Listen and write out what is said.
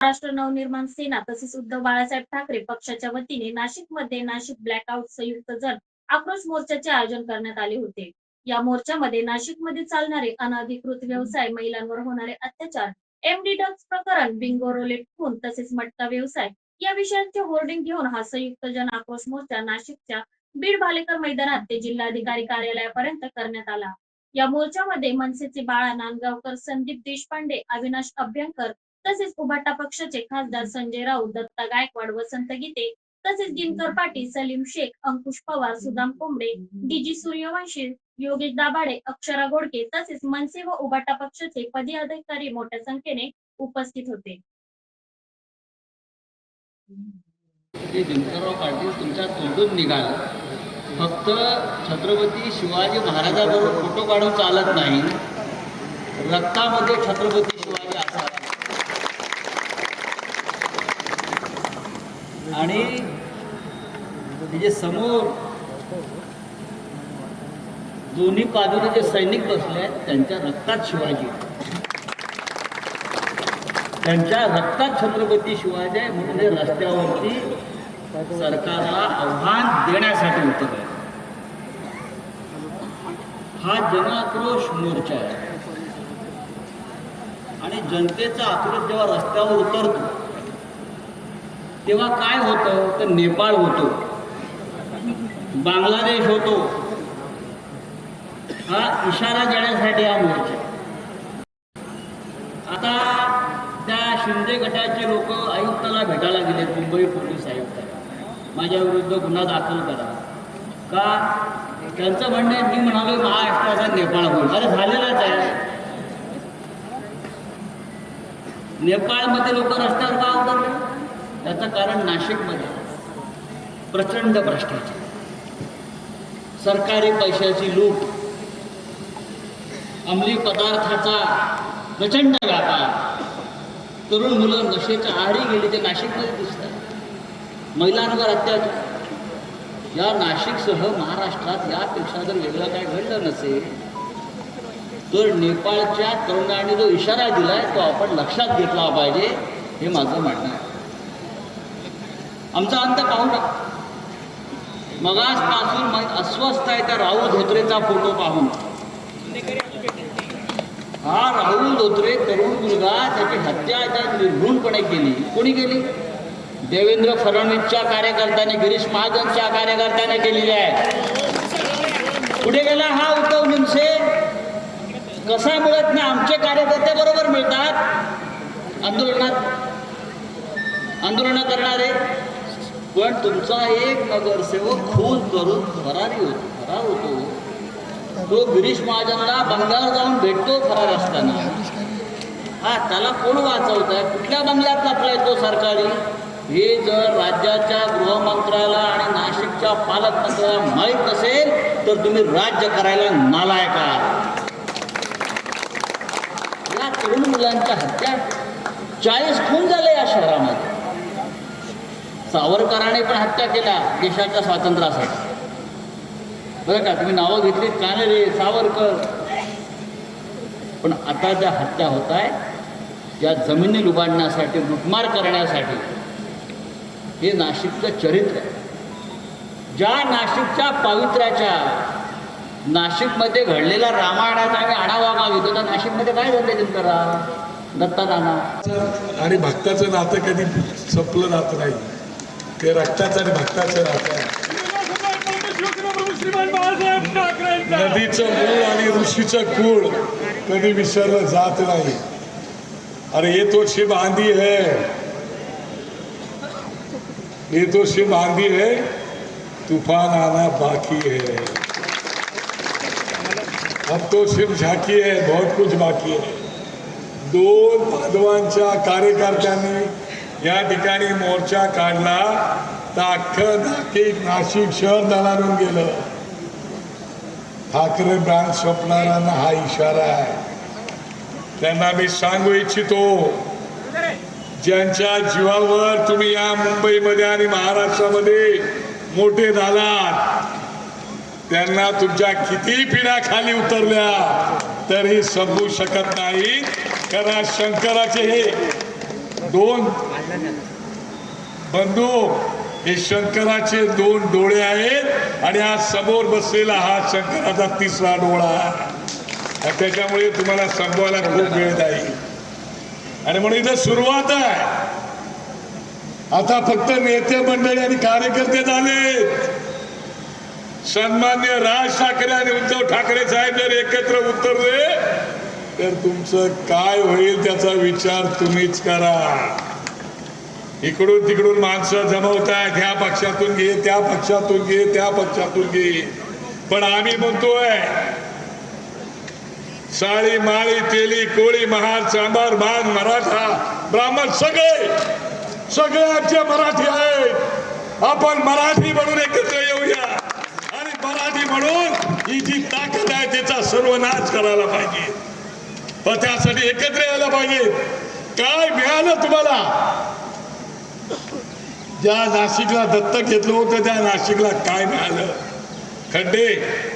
महाराष्ट्र नवनिर्माण सेना तसेच उद्धव बाळासाहेब ठाकरे पक्षाच्या वतीने नाशिकमध्ये नाशिक ब्लॅकआउट संयुक्त जन आक्रोश मोर्चाचे आयोजन करण्यात आले होते. या मोर्चामध्ये नाशिकमध्ये चालणारे अनधिकृत व्यवसाय महिलांवर होणारे अत्याचार एमडी ड्रग्ज प्रकरण बिंगो रोलेट खून तसेच मटका व्यवसाय या विषयांचे होर्डिंग घेऊन हा संयुक्त जन आक्रोश मोर्चा नाशिकच्या बीड भालेकर मैदानात ते जिल्हाधिकारी कार्यालयापर्यंत करण्यात आला. या मोर्चामध्ये मनसेचे बाळा नांदगावकर संदीप देशपांडे अविनाश अभ्यंकर तसेच उभाटा पक्षाचे खासदार संजय राऊत दत्ता गायकवाड वसंत गीते तसेच दिनकर पाटील सलीम शेख अंकुश पवार सुदाम कोंबडे डीजी सूर्यवंशी योगेश दाभाडे अक्षरा गोडके तसेच मनसे व उभाटा पक्षाचे पदाधिकारी मोठ्या संख्येने उपस्थित होते. दिनकरराव पाटील तुमच्या तोंडून निघाला. फक्त छत्रपती शिवाजी महाराजाबरोबर फोटो काढून चालत नाही. रक्तामध्ये छत्रपती शिवाजी असा आणि म्हणजे समोर दोन्ही बाजूने जे सैनिक बसले आहेत त्यांच्या रक्तात शिवाजी त्यांच्या रक्तात छत्रपती शिवाजी आहे म्हणून रस्त्यावरती सरकारला आव्हान देण्यासाठी उतरले हा जनआक्रोश मोर्चा आहे. आणि जनतेचा आक्रोश जेव्हा रस्त्यावर उतरतो तेव्हा काय होतं? तर नेपाळ होतो. बांगलादेश होतो. हा इशारा देण्यासाठी हा मोर्चा. आता त्या शिंदे गटाचे लोक आयुक्ताला भेटायला गेले मुंबई पोलीस आयुक्त माझ्या विरुद्ध गुन्हा दाखल करा. का? त्यांचं म्हणणं आहे मी म्हणालो महाराष्ट्राचा नेपाळ होईल. अरे झालेलाच आहे. नेपाळमध्ये लोक रस्त्यावर का उतरले? त्याचं कारण नाशिकमध्ये प्रचंड भ्रष्टाचार. सरकारी पैशाची लूट अंमली पदार्थाचा प्रचंड व्यापार तरुण मुलं नशेच्या आहारी गेली ते नाशिकमध्ये दिसतात. महिलांवर अत्याचार. या नाशिकसह महाराष्ट्रात यापेक्षा जर वेगळं काय घडलं नसेल तर नेपाळच्या तरुणांनी जो इशारा दिलाय तो आपण लक्षात घेतला पाहिजे हे माझं म्हणणं आहे. आमचा अंत पाहू नका. मगासपासून मन अस्वस्थ आहे त्या राहुल धोत्रेचा फोटो पाहून. हा राहुल धोत्रे तरुण मुलगा त्याची हत्या त्या निर्घृणपणे केली. कोणी केली? देवेंद्र फडणवीसच्या कार्यकर्त्याने गिरीश महाजनच्या कार्यकर्त्याने केलेली आहे. पुढे गेला हा उद्धव निमसे कसा मिळत नाही? आमचे कार्यकर्ते बरोबर मिळतात. आंदोलनात आंदोलनं करणारे पण तुमचा एक नगरसेवक खून करून फरारी होतो फरार होतो. तो गिरीश महाजनला बंगल्यावर जाऊन भेटतो फरार असताना. हा त्याला कोण वाचवत आहे कुठल्या बंगल्यात लपलाय तो सरकारी? हे जर राज्याच्या गृहमंत्र्याला आणि नाशिकच्या पालकमंत्र्याला माहीत नसेल तर तुम्ही राज्य करायला नालायक आहात. या तरुण मुलांच्या हत्या. चाळीस खून झाले या शहरामध्ये. सावरकराने पण हत्या केल्या देशाच्या स्वातंत्र्यासाठी. बरं का तुम्ही नावं घेतलीत का नाही रे सावरकर. पण आता ज्या हत्या होत आहे या जमिनी लुबाडण्यासाठी लुटमार करण्यासाठी हे नाशिकचं चरित्र आहे. ज्या नाशिकच्या पावित्र्याच्या नाशिकमध्ये घडलेल्या रामायणाचा आम्ही आढावा मागितो तर नाशिकमध्ये काय झाले करा दत्ता नाना आणि भक्ताचं नातं कधी संपलं जात नाही. ते रक्ताचं आणि भक्ताचं नातं नदीचं मूळ आणि ऋषीचं कुळ कधी विसरलं जात नाही. अरे ये तो शिव आंधी है. ये तो शिव आंधी है. तूफान आना बाकी है. अब तो शिव झाकी है बहुत कुछ बाकी है. दोन बांधवांच्या कार्यकर्त्यांनी या ठिकाणी मोर्चा काढला तर अख्खं नाशिक नाशिक शहर दलारून गेलं. ठाकरे ब्रांच स्वप्नारांना हा इशारा आहे. त्यांना मी सांगू इच्छितो ज्यांच्या जीवावर तुम्ही या मुंबईमध्ये आणि महाराष्ट्रामध्ये मोठे झालात त्यांना तुमच्या किती पिढ्या खाली उतरल्या तरी समजू शकत नाही. कारण शंकराचे हे. दोन. बंधू हे शंकराचे दोन डोळे आहेत आणि आज समोर बसलेला हा शंकराचा तिसरा डोळा. त्याच्यामुळे तुम्हाला संपवायला खूप वेळ जाईल. आणि म्हणून इथं सुरुवात आहे. आता फक्त नेते मंडळी आणि कार्यकर्ते झालेत. सन्मान्य राज ठाकरे आणि उद्धव ठाकरे साहेब जर एकत्र उतरले तर तुमचं काय होईल त्याचा विचार तुम्हीच करा. इकडून तिकडून माणसं जमवतायत ह्या पक्षातून घे त्या पक्षातून घे त्या पक्षातून घे. पण आम्ही म्हणतोय साळी माळी तेली कोळी महार चांभार मान मराठा ब्राह्मण सगळे सगळे आमचे मराठी आहेत. आपण मराठी म्हणून एकत्र येऊया. आणि मराठी म्हणून ही जी ताकद आहे त्याचा सर्वनाश करायला पाहिजे. पण त्यासाठी एकत्र यायला पाहिजे. काय मिळालं तुम्हाला? ज्या नाशिकला दत्तक घेतलं होतं त्या नाशिकला काय मिळालं? खड्डे.